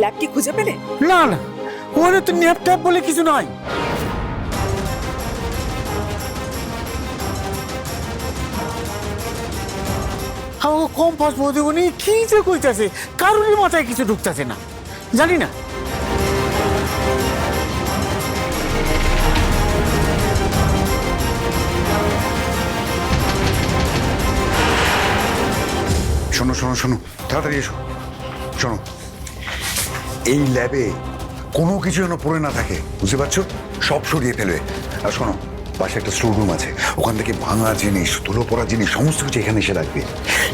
ল্যাবটি খুঁজে পেলে? না না ওখানে তো ন্যাপ ট্যাপ বলে কিছু নয় আমাকে কম পাস বৌদিবনি কি যে কইতাছে কারোরই মাথায় কিছু ঢুকতাছে না জানি না। শোনো শোনো শোনো তাড়াতাড়ি এসো। শোনো, এই ল্যাবে কোনো কিছু যেন পড়ে না থাকে, বুঝতে পারছ? সব সরিয়ে ফেলবে। আর শোনো, পাশে একটা স্টোর রুম আছে। ওখান থেকে ভাঙা জিনিস তুলো পড়া জিনিস, সমস্ত কিছু এখানে এসে রাখবে।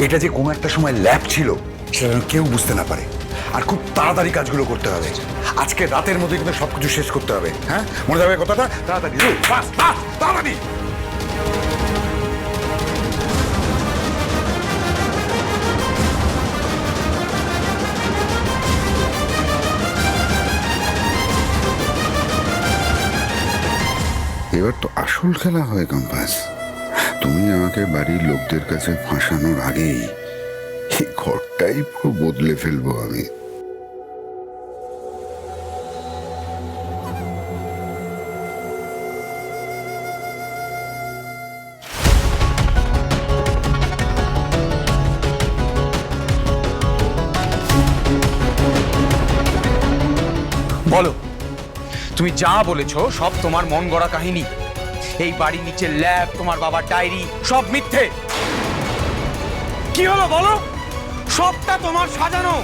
এটা যে কোনো একটা সময় ল্যাব ছিল, সেটা যেন কেউ বুঝতে না পারে। আর খুব তাড়াতাড়ি কাজগুলো করতে হবে। আজকে রাতের মধ্যে কিন্তু সব কিছু শেষ করতে হবে হ্যাঁ? মনে যাবে কথাটা? তাড়াতাড়ি তাড়াতাড়ি! এবার তো আসল খেলা হয়, কম্পাস। তুমি আমাকে বাড়ির লোকদের কাছে ফাঁসানোর আগেই এই ঘরটাই পুরো বদলে ফেলব আমি। বলো। তুমি যা বলেছ, সব তোমার মন গড়া কাহিনী। এই বাড়ির নিচে ল্যাব, তোমার বাবার ডায়েরি, সব মিথ্যে। কি হলো বলো? সবটা তোমার সাজানো।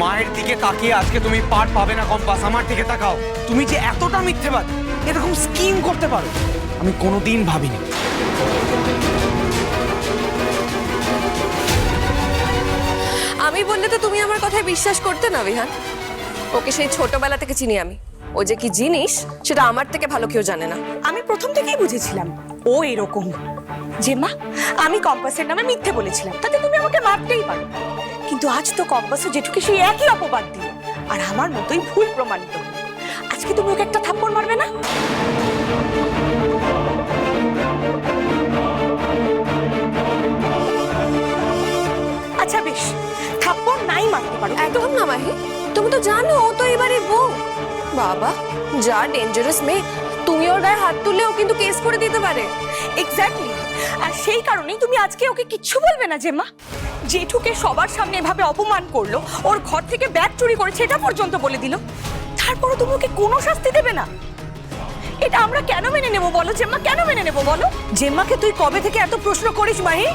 মায়ের দিকে তাকিয়ে আজকে তুমি পার পাবে না কম্পাস, আমার দিকে তাকাও। তুমি যে এতটা মিথ্যেবাদ, এরকম স্কিম করতে পারো? আমি কোনোদিন ভাবিনি। আমি বললে তো তুমি আমার কথায় বিশ্বাস করতে না, বিহান। ওকে সেই ছোটবেলা থেকে চিনি আমি। ও যে কি জিনিস, সেটা আমার থেকে ভালো কেউ জানে না। আমি প্রথম থেকেই বুঝেছিলাম, ও এরকম। যে মা আমি কম্পাসের নামে মিথ্যে বলেছিলাম, তাতে তুমি আমাকে মারতেই পারো। কিন্তু আজ তো কম্পাসও জেঠুকে সেই একই অপবাদ দিল, আর আমার মতোই ভুল প্রমাণিত। আজকে তুমি ওকে একটা থাপ্পড় মারবে না? আচ্ছা বেশ। থাপ্পড় নাই মারতে পারো। একদম না মাহি। তুমি তো জানো ও তো এবারে বউ। বাবা যা ডেঞ্জারাস মেয়ে। তুমি ওর গায়ে হাত তুললে ও কিন্তু কেস করে দিতে পারে। এক্স্যাক্টলি আর সেই কারণেই তুমি আজকে ওকে কিচ্ছু বলবে না জেম্মা জেঠুকে সবার সামনে এভাবে অপমান করল ওর ঘর থেকে ব্যাগ চুরি করেছে এটা পর্যন্ত বলে দিল। তারপরও তুমি ওকে কোনো শাস্তি দেবে না। এটা আমরা কেন মেনে নেব বলো জেম্মা কেন মেনে নেব বলো? জেম্মাকে তুই কবে থেকে এত প্রশ্ন করিস মাহি?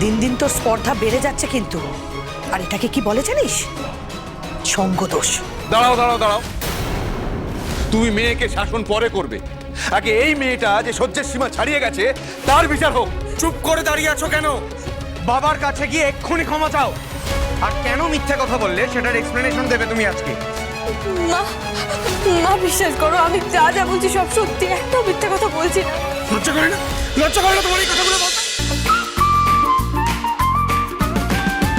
দিন দিন তোর স্পর্ধা বেড়ে যাচ্ছে কিন্তু। আর এটাকে কি বলে জানিস? সঙ্গদোষ। দাঁড়াও দাঁড়াও দাঁড়াও। তুমি মেয়েকে শাসন পরে করবে। আগে এই মেয়েটা যে সহ্যের সীমা ছাড়িয়ে গেছে তার বিচার হোক। চুপ করে দাঁড়িয়ে আছো কেন? বাবার কাছে গিয়ে এক্ষুনি ক্ষমা চাও। আর কেন মিথ্যে কথা বললে সেটার এক্সপ্লেনেশন দেবে তুমি আজকে। মা মা বিশ্বাস করো আমি যা যা বলছি সব সত্যি। একটা মিথ্যে কথা বলছি না। লজ্জা করে না? লজ্জা করে না তোমার এই কথাগুলো